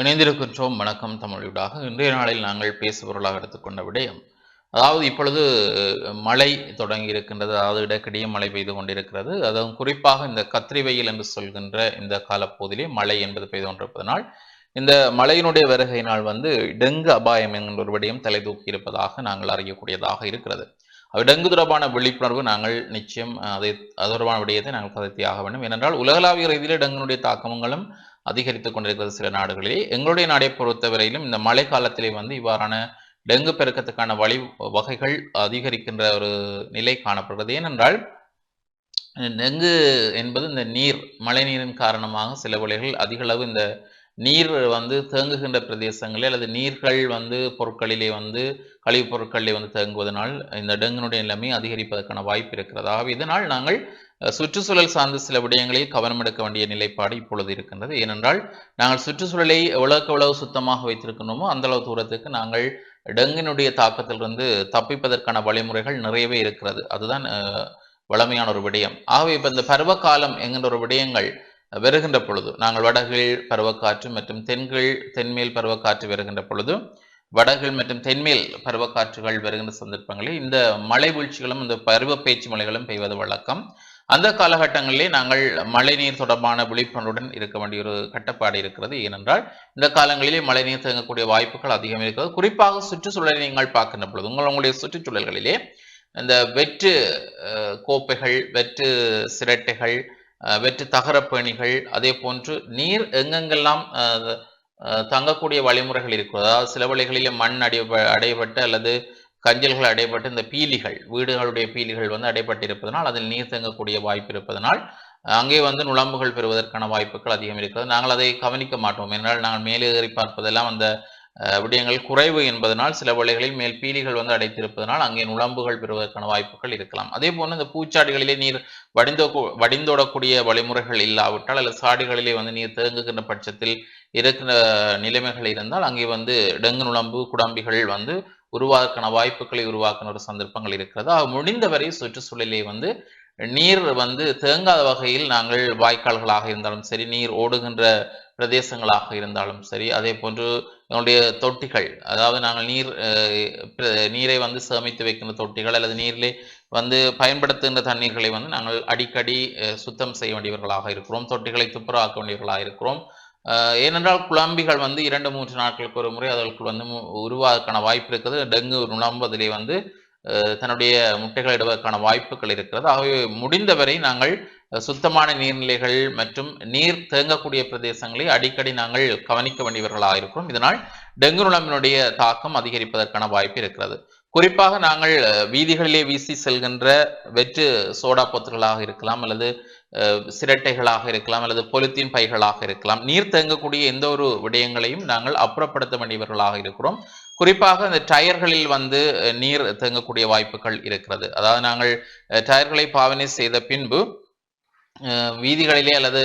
இணைந்திருக்கின்றோம். வணக்கம் தமிழூடாக இன்றைய நாளில் நாங்கள் பேசுபொருளாக எடுத்துக்கொண்ட விடயம் அதாவது இப்பொழுது மழை தொடங்கி இருக்கின்றது அதாவது இடக்கிடையே மழை பெய்து கொண்டிருக்கிறது. அதுவும் குறிப்பாக இந்த கத்திரி வெயில் என்று சொல்கின்ற இந்த காலப்பகுதியிலே மழை என்பது பெய்து கொண்டிருப்பதனால் இந்த மழையினுடைய வருகையினால் வந்து டெங்கு அபாயம் என்கின்ற ஒரு விடயம் தலை தூக்கி இருப்பதாக நாங்கள் அறியக்கூடியதாக இருக்கிறது. அது டெங்கு தொடர்பான விழிப்புணர்வு நாங்கள் நிச்சயம் அதை அது தொடர்பான விடயத்தை நாங்கள் கதைத்தியாக வேண்டும். ஏனென்றால் உலகளாவிய ரீதியிலே டெங்குனுடைய தாக்கங்களும் அதிகரித்துக் கொண்டிருக்கிறது சில நாடுகளிலே எங்களுடைய நாடை பொறுத்தவரையிலும் இந்த மழை காலத்திலே வந்து இவ்வாறான டெங்கு பெருக்கத்துக்கான வழி வகைகள் அதிகரிக்கின்ற ஒரு நிலை காணப்படுகிறது. ஏனென்றால் டெங்கு என்பது இந்த நீர் மழை நீரின் காரணமாக சில வழிகள் அதிகளவு இந்த நீர் வந்து தேங்குகின்ற பிரதேசங்களில் அல்லது நீர்கள் வந்து பொருட்களிலே வந்து கழிவுப் பொருட்களிலே வந்து தேங்குவதனால் இந்த டெங்குனுடைய நிலைமை அதிகரிப்பதற்கான வாய்ப்பு இருக்கிறது. ஆகவே இதனால் நாங்கள் சுற்றுச்சூழல் சார்ந்த சில விடயங்களில் கவனம் எடுக்க வேண்டிய நிலைப்பாடு இப்பொழுது இருக்கின்றது. ஏனென்றால் நாங்கள் சுற்றுச்சூழலை எவ்வளவுக்கு எவ்வளவு சுத்தமாக வைத்திருக்கணுமோ அந்த அளவு தூரத்துக்கு நாங்கள் டெங்கினுடைய தாக்கத்திலிருந்து தப்பிப்பதற்கான வழிமுறைகள் நிறையவே இருக்கிறது. அதுதான் வளமையான வழமையான ஒரு விடயம். ஆகவே இப்போ இந்த பருவகாலம் என்கின்ற ஒரு விடயங்கள் வருகின்ற பொழுது நாங்கள் வடகிழ் பருவக்காற்று மற்றும் தென்கிழ் தென்மேல் பருவக்காற்று வருகின்ற பொழுது வடகிழ் மற்றும் தென்மேல் பருவக்காற்றுகள் வருகின்ற சந்தர்ப்பங்களில் இந்த மழை வீழ்ச்சிகளும் இந்த பருவ பேச்சு மலைகளும் பெய்வது வழக்கம். அந்த காலகட்டங்களிலே நாங்கள் மழைநீர் தொடர்பான விழிப்புணர்வுடன் இருக்க வேண்டிய ஒரு கட்டுப்பாடு இருக்கிறது. ஏனென்றால் இந்த காலங்களிலே மழைநீர் தேங்கக்கூடிய வாய்ப்புகள் அதிகம் இருக்கிறது. குறிப்பாக சுற்றுச்சூழலை நீங்கள் பார்க்கின்ற பொழுது உங்கள் உங்களுடைய சுற்றுச்சூழல்களிலே இந்த வெற்று கோப்பைகள் வெற்று சிரட்டைகள் வெற்று தகரப்பேணிகள் அதே போன்று நீர் எங்கெங்கெல்லாம் தங்கக்கூடிய வழிமுறைகள் இருக்கும் அதாவது சில வழிகளில் மண் அடைய அடையப்பட்டு அல்லது கஞ்சல்கள் அடைபட்டு இந்த பீலிகள் வீடுகளுடைய பீலிகள் வந்து அடைபட்டிருப்பதனால் அதில் நீர் தேங்கக்கூடிய வாய்ப்பு இருப்பதனால் அங்கே வந்து நுழம்புகள் பெறுவதற்கான வாய்ப்புகள் அதிகம் இருக்கிறது. நாங்கள் அதை கவனிக்க மாட்டோம். என்றால் நாங்கள் மேலேறி பார்ப்பதெல்லாம் அந்த விடயங்கள் குறைவு என்பதனால் சில வேளைகளில் மேல் பீலிகள் வந்து அடைத்திருப்பதனால் அங்கே நுழம்புகள் பெறுவதற்கான வாய்ப்புகள் இருக்கலாம். அதே போன்று இந்த பூச்சாடிகளிலே நீர் வடிந்தோ வடிந்தோடக்கூடிய வழிமுறைகள் இல்லாவிட்டால் அல்லது சாடிகளிலே வந்து நீர் தேங்குகின்ற பட்சத்தில் இருக்கிற நிலைமைகள் இருந்தால் அங்கே வந்து டெங்கு நுழம்பு குடம்பிகள் வந்து உருவாக்கான வாய்ப்புகளை உருவாக்கின ஒரு சந்தர்ப்பங்கள் இருக்கிறது. முடிந்தவரை சுற்றுச்சூழலே வந்து நீர் வந்து தேங்காத வகையில் நாங்கள் வாய்க்கால்களாக இருந்தாலும் சரி நீர் ஓடுகின்ற பிரதேசங்களாக இருந்தாலும் சரி அதே போன்று எங்களுடைய தொட்டிகள் அதாவது நாங்கள் நீர் நீரை வந்து சேமித்து வைக்கின்ற தொட்டிகள் அல்லது நீரிலே வந்து பயன்படுத்துகின்ற தண்ணீர்களை வந்து நாங்கள் அடிக்கடி சுத்தம் செய்ய வேண்டியவர்களாக இருக்கிறோம் தொட்டிகளை துப்புரவாக்க வேண்டியவர்களாக இருக்கிறோம். ஏனென்றால் குழம்பிகள் வந்து இரண்டு மூன்று நாட்களுக்கு ஒரு முறை அதற்கு வந்து உருவாக்கான வாய்ப்பு இருக்குது. டெங்கு நுழம்புதிலே வந்து தன்னுடைய முட்டைகள் இடுவதற்கான வாய்ப்புகள் இருக்கிறது. ஆகவே முடிந்தவரை நாங்கள் சுத்தமான நீர்நிலைகள் மற்றும் நீர் தேங்கக்கூடிய பிரதேசங்களை அடிக்கடி நாங்கள் கவனிக்க வேண்டியவர்களாக இருக்கிறோம். இதனால் டெங்கு நுழம்பினுடைய தாக்கம் அதிகரிப்பதற்கான வாய்ப்பு இருக்கிறது. குறிப்பாக நாங்கள் வீதிகளிலே வீசி செல்கின்ற வெற்று சோடா பொத்துகளாக இருக்கலாம் அல்லது சிரட்டைகளாக இருக்கலாம் அல்லது பொலித்தீன் பைகளாக இருக்கலாம். நீர் தேங்கக்கூடிய எந்த ஒரு விடயங்களையும் நாங்கள் அப்புறப்படுத்த வேண்டியவர்களாக இருக்கிறோம். குறிப்பாக இந்த டயர்களில் வந்து நீர் தேங்கக்கூடிய வாய்ப்புகள் இருக்கிறது. அதாவது நாங்கள் டயர்களை பாவனை செய்த பின்பு வீதிகளிலே அல்லது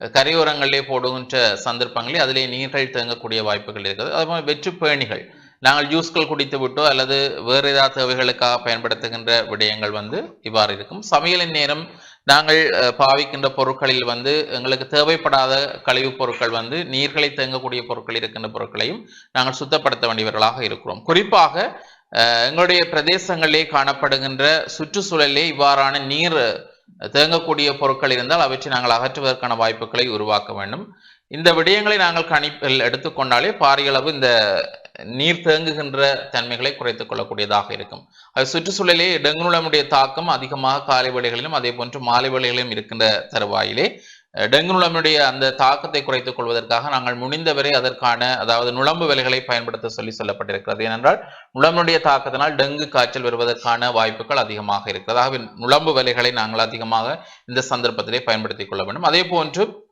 கரையோரங்களிலே போடுகின்ற சந்தர்ப்பங்களில் அதிலே நீர்கள் தேங்கக்கூடிய வாய்ப்புகள் இருக்குது அது மாதிரி வெற்று பேணிகள். நாங்கள் ஜூஸ்கள் குடித்து விட்டோ அல்லது வேறு ஏதாவது தேவைகளுக்காக பயன்படுத்துகின்ற விடயங்கள் வந்து இவ்வாறு இருக்கும். சமையலின் நேரம் நாங்கள் பாவிக்கின்ற பொருட்களில் வந்து எங்களுக்கு தேவைப்படாத கழிவுப் பொருட்கள் வந்து நீர்களை தேங்கக்கூடிய பொருட்கள் இருக்கின்ற பொருட்களையும் நாங்கள் சுத்தப்படுத்த வேண்டியவர்களாக இருக்கிறோம். குறிப்பாக எங்களுடைய பிரதேசங்களிலே காணப்படுகின்ற சுற்றுச்சூழலிலே இவ்வாறான நீர் தேங்கக்கூடிய பொருட்கள் இருந்தால் அவற்றை நாங்கள் அகற்றுவதற்கான வாய்ப்புகளை உருவாக்க வேண்டும். இந்த விடயங்களை நாங்கள் கணிப்பில் எடுத்துக்கொண்டாலே பாரியளவு இந்த நீர் தேங்குகின்ற தன்மைகளை குறைத்துக் கொள்ளக்கூடியதாக இருக்கும். அது சுற்றுச்சூழலே டெங்குநுழமுடைய தாக்கம் அதிகமாக காலை வேளைகளிலும் அதே போன்று மாலை வேளைகளிலும் இருக்கின்ற தருவாயிலே டெங்கு நுழம்புடைய அந்த தாக்கத்தை குறைத்துக் கொள்வதற்காக நாங்கள் முடிந்தவரை அதற்கான அதாவது நுழம்பு வேலைகளை பயன்படுத்த சொல்லி சொல்லப்பட்டிருக்கிறது. ஏனென்றால் நுழம்புடைய தாக்கத்தினால் டெங்கு காய்ச்சல் வருவதற்கான வாய்ப்புகள் அதிகமாக இருக்கிறது. ஆகவே நுழம்பு வேலைகளை நாங்கள் அதிகமாக இந்த சந்தர்ப்பத்திலே பயன்படுத்திக் கொள்ள வேண்டும். அதே போன்று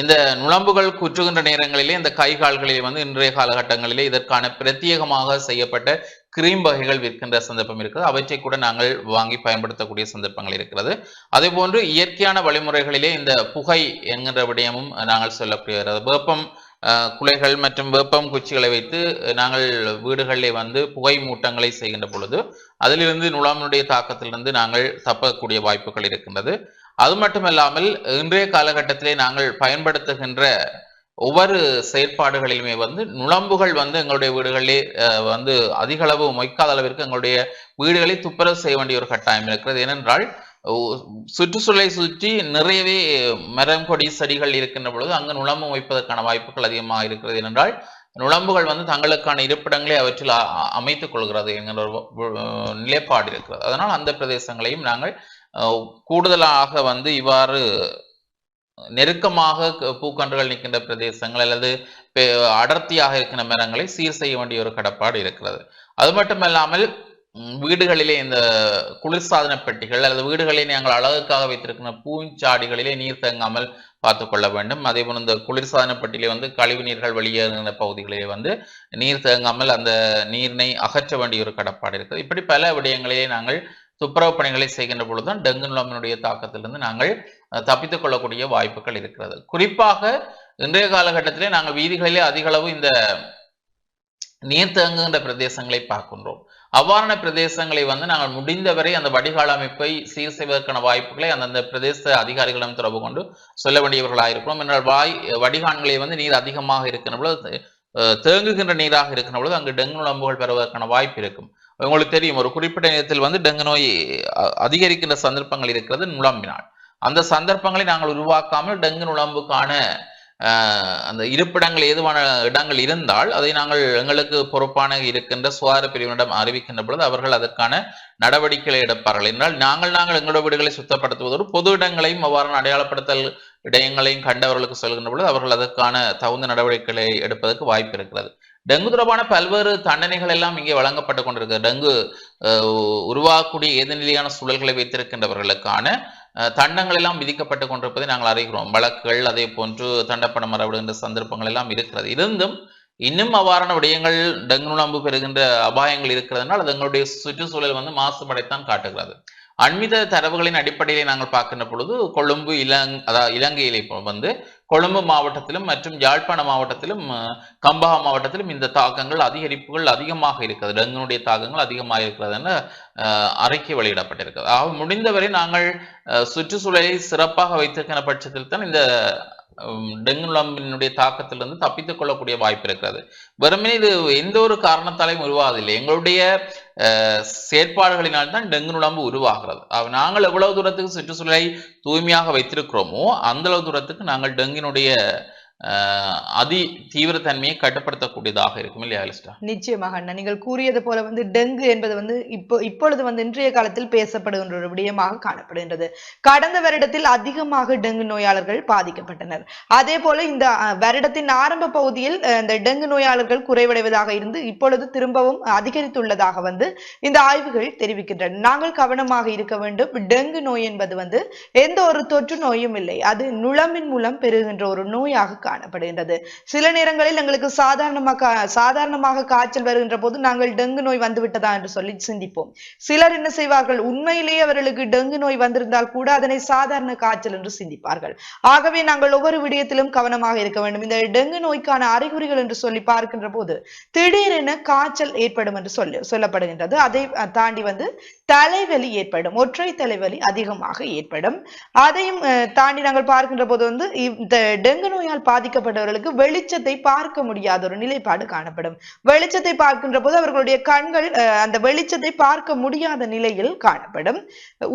இந்த நுழம்புகள் குற்றுகின்ற நேரங்களிலே இந்த கை கால்களிலே வந்து இன்றைய காலகட்டங்களிலே இதற்கான பிரத்யேகமாக செய்யப்பட்ட கிரீம் வகைகள் விற்கின்ற சந்தர்ப்பம் இருக்கிறது அவற்றை கூட நாங்கள் வாங்கி பயன்படுத்தக்கூடிய சந்தர்ப்பங்கள் இருக்கிறது. அதே போன்று இயற்கையான வழிமுறைகளிலே இந்த புகை என்கின்ற விடயமும் நாங்கள் சொல்லப்படுகிறது வேப்பம் குலைகள் மற்றும் வேப்பம் குச்சிகளை வைத்து நாங்கள் வீடுகளிலே வந்து புகை மூட்டங்களை செய்கின்ற பொழுது அதிலிருந்து நுழாமனுடைய தாக்கத்திலிருந்து நாங்கள் தப்பக்கூடிய வாய்ப்புகள் இருக்கின்றது. அது மட்டுமல்லாமல் இன்றைய காலகட்டத்திலே நாங்கள் பயன்படுத்துகின்ற ஒவ்வொரு செயற்பாடுகளிலுமே வந்து நுழம்புகள் வந்து எங்களுடைய வீடுகளிலே வந்து அதிக அளவு மொய்க்காத அளவிற்கு எங்களுடைய வீடுகளை துப்புரவு செய்ய வேண்டிய ஒரு கட்டாயம் இருக்கிறது. ஏனென்றால் சுற்றுச்சூழலை சுற்றி நிறையவே மரம் கொடி செடிகள் இருக்கின்ற பொழுது அங்கு நுழம்பு வைப்பதற்கான வாய்ப்புகள் அதிகமாக இருக்கிறது. ஏனென்றால் நுழம்புகள் வந்து தங்களுக்கான இருப்பிடங்களை அவற்றில் அமைத்துக் கொள்கிறது என்கிற ஒரு நிலைப்பாடு இருக்கிறது. அதனால் அந்த பிரதேசங்களையும் நாங்கள் கூடுதலாக வந்து இவ்வாறு நெருக்கமாக பூக்கன்றுகள் நிற்கின்ற பிரதேசங்கள் அல்லது அடர்த்தியாக இருக்கின்ற மரங்களை சீர் செய்ய வேண்டிய ஒரு கடப்பாடு இருக்கிறது. அது மட்டுமல்லாமல் வீடுகளிலே இந்த குளிர்சாதன பெட்டிகள் அல்லது வீடுகளிலே நாங்கள் அழகுக்காக வைத்திருக்கிற பூஞ்சாடிகளிலே நீர் தேங்காமல் பார்த்து கொள்ள வேண்டும். அதே போல இந்த குளிர்சாதன பெட்டியிலே வந்து கழிவு நீர்கள் வெளியேறுகின்ற பகுதிகளிலே வந்து நீர் தேங்காமல் அந்த நீரினை அகற்ற வேண்டிய ஒரு கடப்பாடு இருக்குது. இப்படி பல விடயங்களிலே நாங்கள் துப்புரவு பணிகளை செய்கின்ற பொழுதுதான் டெங்கு நுழம்பினுடைய தாக்கத்திலிருந்து நாங்கள் தப்பித்துக் கொள்ளக்கூடிய வாய்ப்புகள் இருக்கிறது. குறிப்பாக இன்றைய காலகட்டத்திலே நாங்கள் வீதிகளிலே அதிக அளவு இந்த நீர் தேங்குகின்ற பிரதேசங்களை பார்க்கின்றோம். அவ்வாறான பிரதேசங்களை வந்து நாங்கள் முடிந்தவரை அந்த வடிகால் அமைப்பை சீர் செய்வதற்கான வாய்ப்புகளை அந்தந்த பிரதேச அதிகாரிகளிடம் தொடர்பு கொண்டு சொல்ல வேண்டியவர்களாக இருக்கிறோம். என்றால் வாய் வடிகான்களை வந்து நீர் அதிகமாக இருக்கின்ற பொழுது அஹ், தேங்குகின்ற நீராக இருக்கின்ற பொழுது அங்கு டெங்கு நுழம்புகள் பெறுவதற்கான வாய்ப்பு இருக்கும். உங்களுக்கு தெரியும் ஒரு குறிப்பிட்ட நேரத்தில் வந்து டெங்கு நோய் அ- அதிகரிக்கின்ற சந்தர்ப்பங்கள் இருக்கிறது நுழம்பினால். அந்த சந்தர்ப்பங்களை நாங்கள் உருவாக்காமல் டெங்கு நுழம்புக்கான அந்த இருப்பிடங்கள் ஏதுவான இடங்கள் இருந்தால் அதை நாங்கள் எங்களுக்கு பொறுப்பான இருக்கின்ற சுகாதார பிரிவினிடம் அறிவிக்கின்ற பொழுது அவர்கள் அதற்கான நடவடிக்கைகளை எடுப்பார்கள். என்றால் நாங்கள் நாங்கள் எங்களோட வீடுகளை சுத்தப்படுத்துவதோடு பொது இடங்களையும் அவ்வாறு அடையாளப்படுத்தல் இடயங்களையும் கண்டவர்களுக்கு சொல்கின்ற பொழுது அவர்கள் அதற்கான தகுந்த நடவடிக்கைகளை எடுப்பதற்கு வாய்ப்பு இருக்கிறது. டெங்கு தொடர்பான பல்வேறு தண்டனைகள் எல்லாம் இங்கே வழங்கப்பட்டு கொண்டிருக்கிறது. டெங்கு உருவாக்கக்கூடிய உருவாகக்கூடிய ஏதுநிலையான சூழல்களை வைத்திருக்கின்றவர்களுக்கான அஹ், தண்டங்கள் எல்லாம் விதிக்கப்பட்டு கொண்டிருப்பதை நாங்கள் அறிகிறோம். வழக்குகள் அதே போன்று தண்டப்பணம் மரபுகின்ற சந்தர்ப்பங்கள் எல்லாம் இருக்கிறது. இருந்தும் இன்னும் அவ்வாறான விடயங்கள் டெங்கு நுழம்பு பெறுகின்ற அபாயங்கள் இருக்கிறதுனால் அது எங்களுடைய சுற்றுச்சூழல் வந்து மாசுபடைத்தான் காட்டுகிறது. அண்மித தரவுகளின் அடிப்படையிலே நாங்கள் பார்க்கின்ற பொழுது கொழும்பு இலங் அதாவது இலங்கையிலே இப்போ வந்து கொழும்பு மாவட்டத்திலும் மற்றும் யாழ்ப்பாண மாவட்டத்திலும் அஹ், கம்பஹா மாவட்டத்திலும் இந்த தாக்கங்கள் அதிகரிப்புகள் அதிகமாக இருக்கிறது டெங்குனுடைய தாக்கங்கள் அதிகமாக இருக்கிறது என அஹ், அறிக்கை வெளியிடப்பட்டிருக்கிறது. ஆக முடிந்தவரை நாங்கள் அஹ், சுற்றுச்சூழலை சிறப்பாக வைத்திருக்கிற பட்சத்தில் தான் இந்த டெங்கு நுழம்பினுடைய தாக்கத்திலிருந்து தப்பித்துக் கொள்ளக்கூடிய வாய்ப்பு இருக்கிறது. வெறுமனே இது எந்த ஒரு காரணத்தாலையும் உருவாதில்லை எங்களுடைய செயற்பாடுகளினால் தான் டெங்கு நுழம்பு உருவாகிறது. நாங்கள் எவ்வளவு தூரத்துக்கு சுற்றுச்சூழலை தூய்மையாக வைத்திருக்கிறோமோ அந்த அளவு தூரத்துக்கு நாங்கள் டெங்கினுடைய அதி தீவிரத்தன்மையை கட்டுப்படுத்தக்கூடியதாக இருக்கும் இல்லையா அலிஸ்டா நிச்சயமாக அண்ணா. நீங்கள் கூறியது போல வந்து டெங்கு என்பது வந்து இப்போ இப்பொழுது வந்து இன்றைய காலத்தில் பேசப்படுகின்ற ஒரு விடயமாக காணப்படுகின்றது. கடந்த வருடத்தில் அதிகமாக டெங்கு நோயாளர்கள் பாதிக்கப்பட்டனர். அதே போல இந்த வருடத்தின் ஆரம்ப பகுதியில் இந்த டெங்கு நோயாளர்கள் குறைவடைவதாக இருந்து இப்பொழுது திரும்பவும் அதிகரித்துள்ளதாக வந்து இந்த ஆய்வுகள் தெரிவிக்கின்றன. நாங்கள் கவனமாக இருக்க வேண்டும். டெங்கு நோய் என்பது வந்து எந்த ஒரு தொற்று நோயும் இல்லை. அது நுழம்பின் மூலம் பெறுகின்ற ஒரு நோயாக காணப்படுகின்றது. சில நேரங்களில் எங்களுக்கு சாதாரணமாக சாதாரணமாக காய்ச்சல் வருகின்ற போது நாங்கள் டெங்கு நோய் வந்துவிட்டதா என்று சொல்லி சிந்திப்போம். சிலர் என்ன செய்வார்கள்? உண்மையிலேயே அவர்களுக்கு டெங்கு நோய் வந்திருந்தால் கூட அதனை சாதாரண காய்ச்சல் என்று சிந்திப்பார்கள். ஆகவே நாங்கள் ஒவ்வொரு விடயத்திலும் கவனமாக இருக்க வேண்டும். இந்த டெங்கு நோய்க்கான அறிகுறிகள் என்று சொல்லி பார்க்கின்ற போது திடீரென காய்ச்சல் ஏற்படும் என்று சொல்லி சொல்லப்படுகின்றது. அதை தாண்டி வந்து தலைவலி ஏற்படும். ஒற்றை தலைவலி அதிகமாக ஏற்படும். அதையும் தாண்டி நாங்கள் பார்க்கின்ற போது வந்து இந்த டெங்கு நோயால் பாதிக்கப்பட்டவர்களுக்கு வெளிச்சத்தை பார்க்க முடியாத ஒரு நிலைப்பாடு காணப்படும். வெளிச்சத்தை பார்க்கின்ற போது அவர்களுடைய கண்கள் அந்த வெளிச்சத்தை பார்க்க முடியாத நிலையில் காணப்படும்.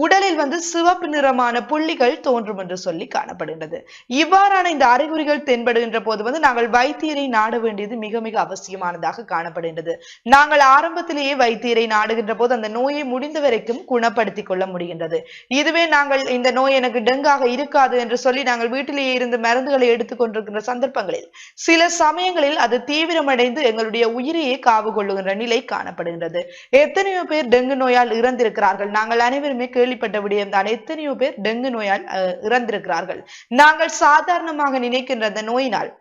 உடலில் வந்து சிவப்பு நிறமான புள்ளிகள் தோன்றும் என்று சொல்லி காணப்படுகின்றது. இவ்வாறான இந்த அறிகுறிகள் தென்படுகின்ற போது வந்து நாங்கள் வைத்தியரை நாட வேண்டியது மிக மிக அவசியமானதாக காணப்படுகின்றது. நாங்கள் ஆரம்பத்திலேயே வைத்தியரை நாடுகின்ற போது அந்த நோயை முடிந்த வரைக்கும் குணப்படுத்திக் கொள்ள முடிகின்றது. இதுவே நாங்கள் இந்த நோய் எனக்கு டெங்காக இருக்காது என்று சொல்லி நாங்கள் வீட்டிலேயே இருந்து மருந்துகளை எடுத்துக்கொண்டிருக்கிற கொண்டிருக்கின்ற சந்தர்ப்பங்களில். சில சமயங்களில் அது தீவிரமடைந்து எங்களுடைய உயிரையே காவு கொள்ளுகின்ற நிலை காணப்படுகின்றது. எத்தனையோ பேர் டெங்கு நோயால் இறந்திருக்கிறார்கள். நாங்கள் அனைவருமே கேள்விப்பட்ட விடயம் தான் எத்தனையோ பேர் டெங்கு நோயால் அஹ், இறந்திருக்கிறார்கள். நாங்கள் சாதாரணமாக நினைக்கின்ற அந்த நோயினால்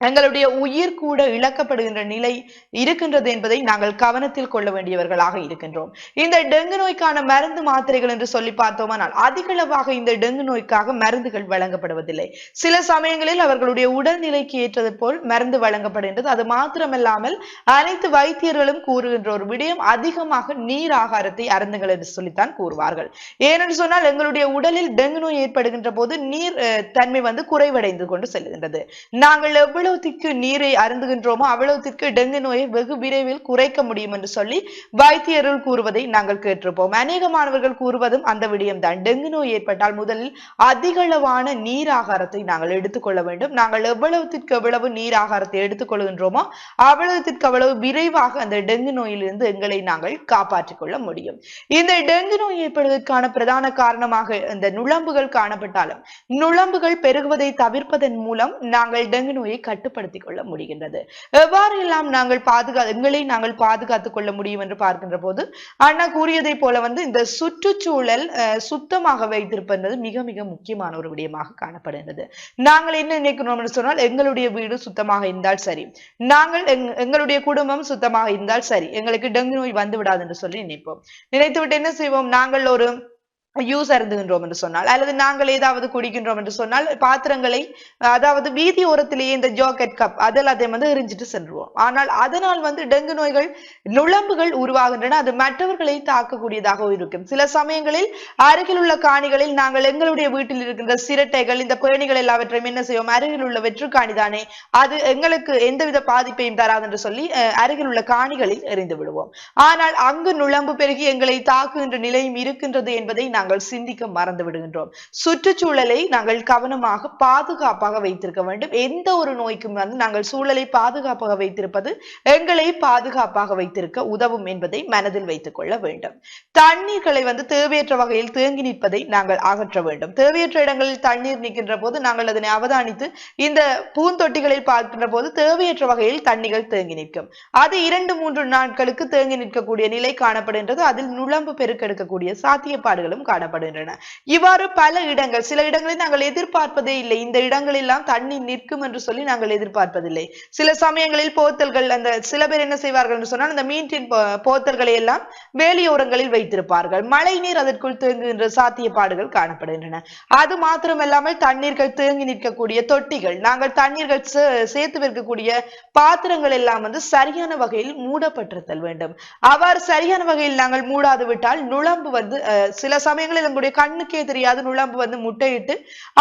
எங்களுடைய உயிர் கூட இழக்கப்படுகின்ற நிலை இருக்கின்றது என்பதை நாங்கள் கவனத்தில் கொள்ள வேண்டியவர்களாக இருக்கின்றோம். இந்த டெங்கு நோய்க்கான மருந்து மாத்திரைகள் என்று சொல்லி பார்த்தோமானால் அதிகளவாக இந்த டெங்கு நோய்க்காக மருந்துகள் வழங்கப்படுவதில்லை. சில சமயங்களில் அவர்களுடைய உடல்நிலைக்கு ஏற்றது போல் மருந்து வழங்கப்படுகின்றது. அது மாத்திரமல்லாமல் அனைத்து வைத்தியர்களும் கூறுகின்ற ஒரு விடயம் அதிகமாக நீர் ஆகாரத்தை அருந்துங்கள் என்று சொல்லித்தான் கூறுவார்கள். ஏனென்று சொன்னால் எங்களுடைய உடலில் டெங்கு நோய் ஏற்படுகின்ற போது நீர் தன்மை வந்து குறைவடைந்து கொண்டு செல்கின்றது நாங்கள் எவ்வளவு எவ்வளவுத்திற்கு நீரை அருந்துகின்றோமோ அவ்வளவுத்திற்கு டெங்கு நோயை வெகு விரைவில் குறைக்க முடியும் என்று சொல்லி வைத்தியர்கள் கூறுவதை நாங்கள் கேட்டிருப்போம். அநேக மாணவர்கள் கூறுவதும் அந்த விடயம்தான். டெங்கு நோய் ஏற்பட்டால் முதலில் அதிகளவான நீர் ஆகாரத்தை நாங்கள் எடுத்துக்கொள்ள வேண்டும். நாங்கள் எவ்வளவுத்திற்கு எவ்வளவு நீர் ஆகாரத்தை எடுத்துக்கொள்கின்றோமோ அவ்வளவுத்திற்கு அவ்வளவு விரைவாக அந்த டெங்கு நோயிலிருந்து எங்களை நாங்கள் காப்பாற்றிக் கொள்ள முடியும். இந்த டெங்கு நோய் ஏற்படுவதற்கான பிரதான காரணமாக இந்த நுழம்புகள் காணப்பட்டாலும் நுழம்புகள் பெருகுவதை தவிர்ப்பதன் மூலம் நாங்கள் டெங்கு நோயை கட்டுப்படுத்திக் கொள்ள முடிகின்றது. எவ்வாறு எல்லாம் நாங்கள் பாதுகா எங்களை நாங்கள் பாதுகாத்துக் கொள்ள முடியும் என்று பார்க்கின்ற போது அண்ணா கூறியதை போல வந்து இந்த சுற்றுச்சூழல் சுத்தமாக வைத்திருப்பது மிக மிக முக்கியமான ஒரு விடயமாக காணப்படுகிறது நாங்கள் என்ன நினைக்கிறோம் என்று சொன்னால் எங்களுடைய வீடு சுத்தமாக இருந்தால் சரி. நாங்கள் எங்களுடைய குடும்பம் சுத்தமாக இருந்தால் சரி. எங்களுக்கு டெங்கு நோய் வந்து விடாது என்று சொல்லி நினைப்போம். நினைத்துவிட்டு என்ன செய்வோம்? நாங்கள் ஒரு யூஸ் அருந்துகின்றோம் என்று சொன்னால் அல்லது நாங்கள் ஏதாவது குடிக்கின்றோம் என்று சொன்னால் பாத்திரங்களை அதாவது வீதி ஓரத்திலேயே இந்த ஜாக்கெட் கப் அதில் அதை வந்து எரிஞ்சிட்டு சென்றுவோம். ஆனால் அதனால் வந்து டெங்கு நோய்கள் நுழம்புகள் உருவாகின்றன. அது மற்றவர்களை தாக்கக்கூடியதாக இருக்கும். சில சமயங்களில் அருகில் உள்ள காணிகளில் நாங்கள் எங்களுடைய வீட்டில் இருக்கின்ற சிரட்டைகள் இந்த பேணிகள் எல்லாவற்றையும் என்ன செய்வோம்? அருகில் உள்ள வெற்றுக்காணி தானே அது எங்களுக்கு எந்தவித பாதிப்பையும் தராது என்று சொல்லி அருகில் உள்ள காணிகளில் எறிந்து விடுவோம். ஆனால் அங்கு நுழம்பு பெருகி எங்களை தாக்குகின்ற நிலையும் இருக்கின்றது என்பதை நாங்கள் நாங்கள் சிந்திக்க மறந்து விடுகின்றோம். சுற்றுச்சூழலை நாங்கள் கவனமாக பாதுகாப்பாக வைத்திருக்க வேண்டும். எந்த ஒரு நோய்க்கும் வந்து நாங்கள் சூழலை பாதுகாப்பாக வைத்திருப்பது எங்களை பாதுகாப்பாக வைத்திருக்க உதவும் என்பதை மனதில் வைத்துக் கொள்ள வேண்டும். தண்ணீர்களை வந்து தேவையற்ற வகையில் தேங்கி நிற்பதை நாங்கள் அகற்ற வேண்டும். தேவையற்ற இடங்களில் தண்ணீர் நிற்கின்ற போது நாங்கள் அதனை அவதானித்து இந்த பூந்தொட்டிகளில் பார்க்கின்ற போது தேவையற்ற வகையில் தண்ணிகள் தேங்கி நிற்கும். அது இரண்டு மூன்று நாட்களுக்கு தேங்கி நிற்கக்கூடிய நிலை காணப்படுகின்றது. அதில் நுழம்பு பெருக்கெடுக்கக்கூடிய சாத்தியப்பாடுகளும் காணப்படுகின்றன. இவ்வாறு பல இடங்கள் சில இடங்களில் நாங்கள் எதிர்பார்ப்பதே இல்லை. இந்த இடங்களெல்லாம் தண்ணி நிற்கும் என்று சொல்லி நாங்கள் எதிர்பார்ப்பதில்லை. சில சமயங்களில் போத்தல்கள் அந்த சில பேர் என்ன செய்வார்கள் என்று சொன்னால் அந்த மீன்டின் போத்தல்களை எல்லாம் வேலியோரங்களில் வைத்திருப்பார்கள். மழை நீர் அதற்குள் தேங்குகின்ற சாத்தியப்பாடுகள் காணப்படுகின்றன. அது மாத்திரமல்லாமல் தண்ணீர்கள் தேங்கி நிற்கக்கூடிய தொட்டிகள் நாங்கள் தண்ணீர்கள் சேர்த்து வைக்கக்கூடிய பாத்திரங்கள் எல்லாம் வந்து சரியான வகையில் மூடப்பட்டிருத்தல் வேண்டும். அவ்வாறு சரியான வகையில் நாங்கள் மூடாது விட்டால் நுழம்பு வந்து சில சமயம் சமயங்களில் எங்களுடைய கண்ணுக்கே தெரியாது நுழம்பு வந்து முட்டையிட்டு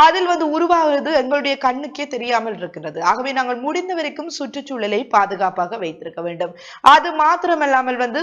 அதில் வந்து உருவாகிறது எங்களுடைய கண்ணுக்கே தெரியாமல் இருக்கிறது. ஆகவே நாங்கள் முடிந்த வரைக்கும் சுற்றுச்சூழலை பாதுகாப்பாக வைத்திருக்க வேண்டும். அது மாத்திரமல்லாமல் வந்து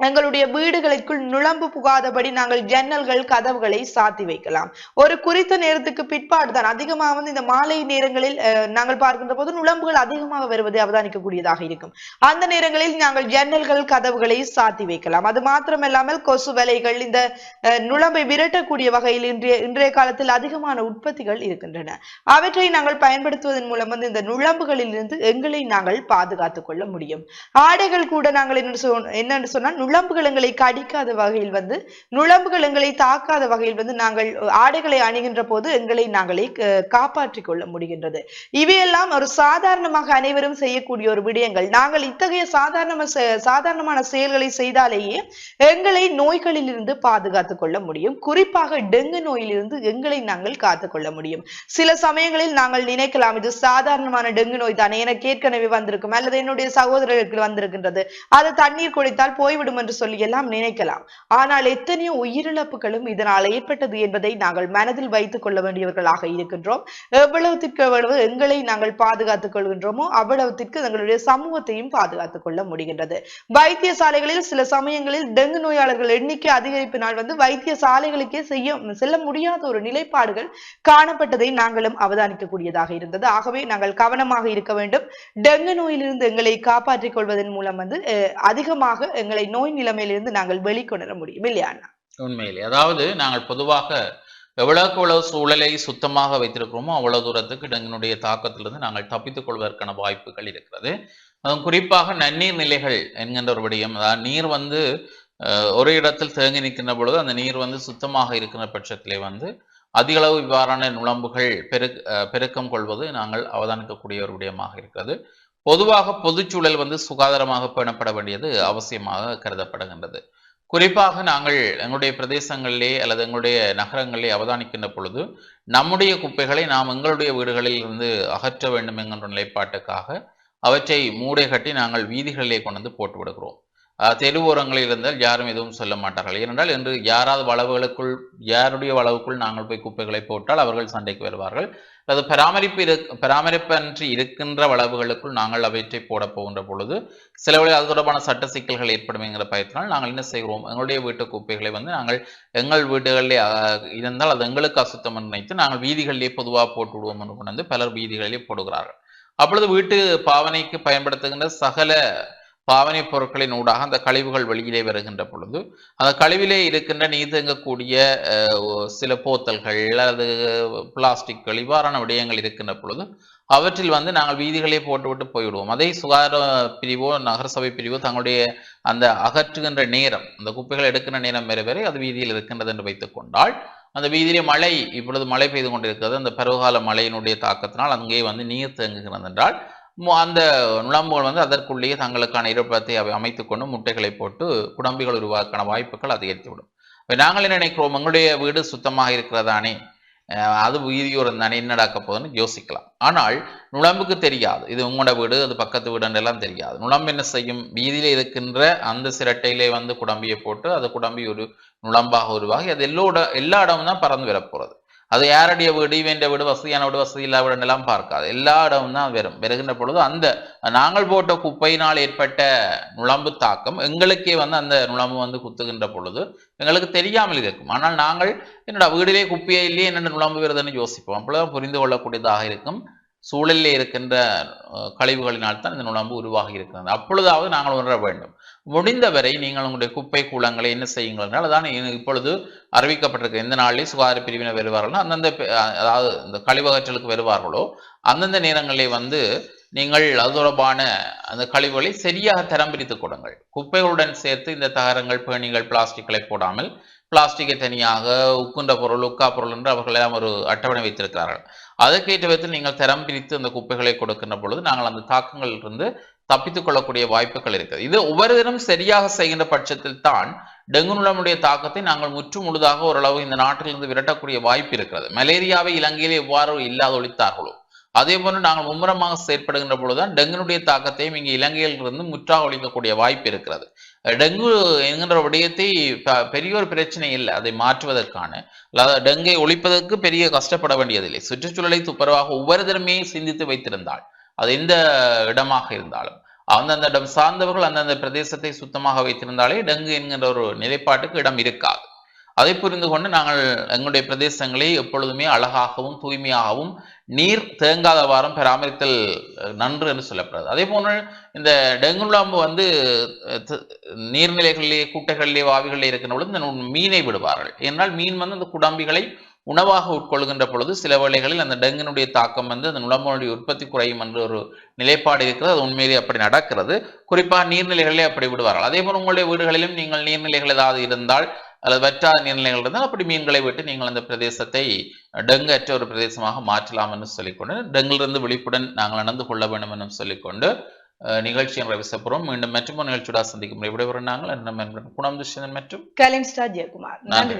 எங்களுடைய வீடுகளுக்குள் நுழம்பு புகாதபடி நாங்கள் ஜன்னல்கள் கதவுகளை சாத்தி வைக்கலாம். ஒரு குறித்த நேரத்துக்கு பிற்பாடு தான் அதிகமாக வந்து இந்த மாலை நேரங்களில் நாங்கள் பார்க்கின்ற போது நுழம்புகள் அதிகமாக வருவதை அவதானிக்கக்கூடியதாக இருக்கும். அந்த நேரங்களில் நாங்கள் ஜன்னல்கள் கதவுகளை சாத்தி வைக்கலாம். அது மாத்திரமல்லாமல் கொசு வலைகள் இந்த அஹ், விரட்டக்கூடிய வகையில் இன்றைய இன்றைய காலத்தில் அதிகமான உற்பத்திகள் இருக்கின்றன. அவற்றை நாங்கள் பயன்படுத்துவதன் மூலம் வந்து இந்த நுழம்புகளில் இருந்து எங்களை நாங்கள் பாதுகாத்துக் கொள்ள முடியும். ஆடைகள் கூட நாங்கள் என்ன சொல் என்னன்னு சொன்னால் நுளம்புகள் கடிக்காத வகையில் வந்து நுளம்புகள் தாக்காத வகையில் வந்து நாங்கள் ஆடைகளை அணுகின்ற போது எங்களை நாங்களே காப்பாற்றிக் கொள்ள முடிகின்றது. இவையெல்லாம் ஒரு சாதாரணமாக அனைவரும் செய்யக்கூடிய ஒரு விடயங்கள். நாங்கள் இத்தகைய சாதாரண சாதாரணமான செயல்களை செய்தாலேயே எங்களை நோய்களில் இருந்து பாதுகாத்துக் கொள்ள முடியும். குறிப்பாக டெங்கு நோயிலிருந்து எங்களை நாங்கள் காத்துக்கொள்ள முடியும். சில சமயங்களில் நாங்கள் நினைக்கலாம் இது சாதாரணமான டெங்கு நோய் தானே எனக்கு ஏற்கனவே வந்திருக்கும். அல்லது என்னுடைய சகோதரர்களுக்கு வந்திருக்கின்றது. அது தண்ணீர் குடித்தால் போய்விடும் என்று சொல்லி எல்லாம் நினைக்கலாம். ஆனால் எத்தனையோ உயிரிழப்புகளும் இதனால் ஏற்பட்டது என்பதை நாங்கள் மனதில் வைத்துக் கொள்ள வேண்டியவர்களாக இருக்கின்றோம். எவ்வளவுத்திற்கு எவ்வளவு எங்களை நாங்கள் பாதுகாத்துக் கொள்கின்றோமோ அவ்வளவுத்திற்கு எங்களுடைய சமூகத்தையும் பாதுகாத்துக் கொள்ள முடிகின்றது. வைத்தியசாலைகளில் சில சமயங்களில் டெங்கு நோயாளர்கள் எண்ணிக்கை அதிகரிப்பினால் வந்து வைத்தியசாலைகளுக்கே செய்ய செல்ல முடியாத ஒரு நிலைப்பாடுகள் காணப்பட்டதை நாங்களும் அவதானிக்கக்கூடியதாக இருந்தது. ஆகவே நாங்கள் கவனமாக இருக்க வேண்டும். டெங்கு நோயிலிருந்து எங்களை காப்பாற்றிக் கொள்வதன் மூலம் வந்து அதிகமாக எங்களை நோய் நிலைமையிலிருந்து நாங்கள் வெளிக்கொணர முடியும் இல்லையா உண்மையிலே. அதாவது நாங்கள் பொதுவாக எவ்வளவுக்கு எவ்வளவு சூழலை சுத்தமாக வைத்திருக்கிறோமோ அவ்வளவு தூரத்துக்கு டெங்கினுடைய தாக்கத்திலிருந்து நாங்கள் தப்பித்துக் கொள்வதற்கான வாய்ப்புகள் இருக்கிறது. அதுவும் குறிப்பாக நன்னீர் நிலைகள் என்கின்ற ஒரு விடயம். அதாவது நீர் வந்து ஒரு இடத்தில் தேங்கி நிற்கின்ற பொழுது அந்த நீர் வந்து சுத்தமாக இருக்கின்ற பட்சத்திலே வந்து அதிகளவு இவ்வாறான நுழம்புகள் பெரு பெருக்கம் கொள்வது நாங்கள் அவதானிக்கக்கூடிய ஒரு விடயமாக இருக்கிறது. பொதுவாக பொதுச்சூழல் வந்து சுகாதாரமாக பேணப்பட வேண்டியது அவசியமாக கருதப்படுகின்றது. குறிப்பாக நாங்கள் எங்களுடைய பிரதேசங்களிலே அல்லது எங்களுடைய நகரங்களிலே அவதானிக்கின்ற பொழுது நம்முடைய குப்பைகளை நாம் எங்களுடைய வீடுகளில் இருந்து அகற்ற வேண்டும் என்கின்ற நிலைப்பாட்டுக்காக அவற்றை மூடை கட்டி நாங்கள் வீதிகளிலே கொண்டு வந்து போட்டு விடுகிறோம். தெருவோரங்களில் இருந்தால் யாரும் எதுவும் சொல்ல மாட்டார்கள். ஏனென்றால் என்று யாராவது வளவுகளுக்குள் யாருடைய வளவுக்குள் நாங்கள் போய் குப்பைகளை போட்டால் அவர்கள் சண்டைக்கு வருவார்கள். அது பராமரிப்பு இரு பராமரிப்பன்றி இருக்கின்ற வளவுகளுக்குள் நாங்கள் அவற்றை போட போகின்ற பொழுது சில அது தொடர்பான சட்ட சிக்கல்கள் ஏற்படும் என்கிற பயத்தினால் நாங்கள் என்ன செய்கிறோம்? எங்களுடைய வீட்டு குப்பைகளை வந்து நாங்கள் எங்கள் வீடுகளிலே இருந்தால் அது எங்களுக்கு அசுத்தம் நினைத்து நாங்கள் வீதிகளிலே பொதுவாக போட்டு விடுவோம் என்று கொண்டு வந்து பலர் வீதிகளிலே போடுகிறார்கள். அப்பொழுது வீட்டு பாவனைக்கு பயன்படுத்துகின்ற சகல பாவனை பொருட்களின் ஊடாக அந்த கழிவுகள் வெளியிலே வருகின்ற பொழுது அந்த கழிவிலே இருக்கின்ற நீர் தேங்கக்கூடிய சில போத்தல்கள் அல்லது பிளாஸ்டிக்கள் இவ்வாறான விடயங்கள் இருக்கின்ற பொழுது அவற்றில் வந்து நாங்கள் வீதிகளே போட்டுவிட்டு போய்விடுவோம். அதே சுகாதார பிரிவோ நகரசபை பிரிவோ தங்களுடைய அந்த அகற்றுகின்ற நேரம் அந்த குப்பைகளை எடுக்கின்ற நேரம் வரை வரை அது வீதியில் இருக்கின்றது என்று வைத்துக் கொண்டால் அந்த வீதியிலே மழை இப்பொழுது மழை பெய்து கொண்டிருக்கிறது. அந்த பருவகால மழையினுடைய தாக்கத்தினால் அங்கே வந்து நீர் தேங்குகிறது என்றால் அந்த நுழம்புகள் வந்து அதற்குள்ளேயே தங்களுக்கான இருப்பத்தை அவை கொண்டு முட்டைகளை போட்டு குடம்பிகள் உருவாக்கான வாய்ப்புகள் அதிகரித்துவிடும். இப்போ நாங்கள் என்ன நினைக்கிறோம்? உங்களுடைய வீடு சுத்தமாக இருக்கிறதானே? அது வீதியோரம் தானே? என்ன நடக்க போகுதுன்னு யோசிக்கலாம். ஆனால் நுழம்புக்கு தெரியாது. இது உங்களோட வீடு அது பக்கத்து வீடுன்றெல்லாம் தெரியாது. நுழம்பு என்ன செய்யும்? வீதியில் இருக்கின்ற அந்த சிரட்டையிலே வந்து குடம்பியை போட்டு அது குடம்பி ஒரு நுழம்பாக உருவாகி அது எல்லோட எல்லா இடமும் தான் பறந்து வரப்போகிறது அது யாருடைய வீடு இவன் வீடு வசதியான வீடு வசதி இல்லாத வீடு எல்லாம் பார்க்காது. எல்லா இடமும் தான் வரும். வருகின்ற பொழுது அந்த நாங்கள் போட்ட குப்பையினால் ஏற்பட்ட நுழம்பு தாக்கம் எங்களுக்கே வந்து அந்த நுழம்பு வந்து குத்துகின்ற பொழுது எங்களுக்கு தெரியாமல் இருக்கும். ஆனால் நாங்கள் என்னடா வீடுவே குப்பையே இல்லையே என்னென்ன நுழம்பு வருதுன்னு யோசிப்போம். அப்பொழுது புரிந்து கொள்ளக்கூடியதாக இருக்கும். சூழலில் இருக்கின்ற கழிவுகளினால் தான் இந்த நுழம்பு உருவாகி இருக்கிறது அப்பொழுதாவது நாங்கள் உணர வேண்டும். முடிந்தவரை நீங்கள் உங்களுடைய குப்பை கூலங்களை என்ன செய்யுங்கள்? அதான் இப்பொழுது அறிவிக்கப்பட்டிருக்கு எந்த நாளில் சுகாதார பிரிவினர் வருவார்களோ அந்தந்த அதாவது இந்த கழிவகற்றலுக்கு வருவார்களோ அந்தந்த நேரங்களில் வந்து நீங்கள் அது தொடர்பான அந்த கழிவுகளை சரியாக தரம் பிரித்து கொடுங்கள். குப்பைகளுடன் சேர்த்து இந்த தகரங்கள் பேணிகள் பிளாஸ்டிக்களை போடாமல் பிளாஸ்டிக்கை தனியாக உக்குண்ட பொருள் உக்கா பொருள் என்று அவர்களெல்லாம் ஒரு அட்டவணை வைத்திருக்கிறார்கள். அதற்கேற்ற விதத்தில் நீங்கள் தரம் பிரித்து அந்த குப்பைகளை கொடுக்கின்ற பொழுது நாங்கள் அந்த தாக்கங்களிலிருந்து தப்பித்துக் கொள்ளக்கூடிய வாய்ப்புகள் இருக்குது இது ஒவ்வொரு தினம் சரியாக செய்கின்ற பட்சத்தில் தான் டெங்கு நுழமுடைய தாக்கத்தை நாங்கள் முற்று முழுதாக ஓரளவு இந்த நாட்டிலிருந்து விரட்டக்கூடிய வாய்ப்பு இருக்கிறது. மலேரியாவை இலங்கையிலே எவ்வாறு இல்லாத ஒழித்தார்களோ அதே போன்று நாங்கள் மும்முரமாக செயற்படுகின்ற பொழுதுதான் டெங்குனுடைய தாக்கத்தையும் இங்கே இலங்கையில் இருந்து முற்றாக ஒழிக்கக்கூடிய வாய்ப்பு இருக்கிறது. டெங்கு என்கின்ற விடயத்தை பெரிய ஒரு பிரச்சனை இல்லை. அதை மாற்றுவதற்கான. அதாவது டெங்கை ஒழிப்பதற்கு பெரிய கஷ்டப்பட வேண்டியதில்லை. சுற்றுச்சூழலை துப்புரவாக ஒவ்வொரு திறமையை சிந்தித்து வைத்திருந்தால் அது எந்த இடமாக இருந்தாலும் அந்தந்த இடம் சார்ந்தவர்கள் அந்தந்த பிரதேசத்தை சுத்தமாக வைத்திருந்தாலே டெங்கு என்கின்ற ஒரு நிலைப்பாட்டுக்கு இடம் இருக்காது. அதை புரிந்து கொண்டு நாங்கள் எங்களுடைய பிரதேசங்களை எப்பொழுதுமே அழகாகவும் தூய்மையாகவும் நீர் தேங்காத வாரம் பராமரித்தல் நன்று என்று சொல்லப்படுறது அதே போன்று இந்த டெங்கு நுழம்பு வந்து நீர்நிலைகளிலேயே த- நீர்நிலைகளிலே குட்டைகளிலே வாவிகளிலே இருக்கின்ற பொழுது இந்த மீனை விடுவார்கள். என்னால் மீன் வந்து அந்த குடம்பிகளை உணவாக உட்கொள்கின்ற பொழுது சில வேளைகளில் அந்த டெங்கினுடைய தாக்கம் வந்து அந்த நுழம்புடைய உற்பத்தி குறையும் என்ற ஒரு நிலைப்பாடு இருக்கிறது. அது உண்மையிலேயே அப்படி நடக்கிறது. குறிப்பாக நீர்நிலைகளிலே அப்படி விடுவார்கள். அதே போல் உங்களுடைய வீடுகளிலும் நீங்கள் நீர்நிலைகள் ஏதாவது இருந்தால் அல்லது வற்றாத நீர்நிலைகள் இருந்தால் அப்படி மீன்களை விட்டு நீங்கள் அந்த பிரதேசத்தை டெங்கு அற்ற ஒரு பிரதேசமாக மாற்றலாம் என்று சொல்லிக்கொண்டு டெங்கிலிருந்து விழிப்புடன் நாங்கள் நடந்து கொள்ள வேண்டும் என்று சொல்லிக்கொண்டு அஹ், நிகழ்ச்சியை நிறைவேற்றப்புறம் மீண்டும் மற்றும் நிகழ்ச்சியோட சந்திக்கும் விடைபெறும் நாங்கள். குணம் துஷ்யந்தன் மற்றும் கலின்ஸ்டா ஜெயக்குமார். நன்றி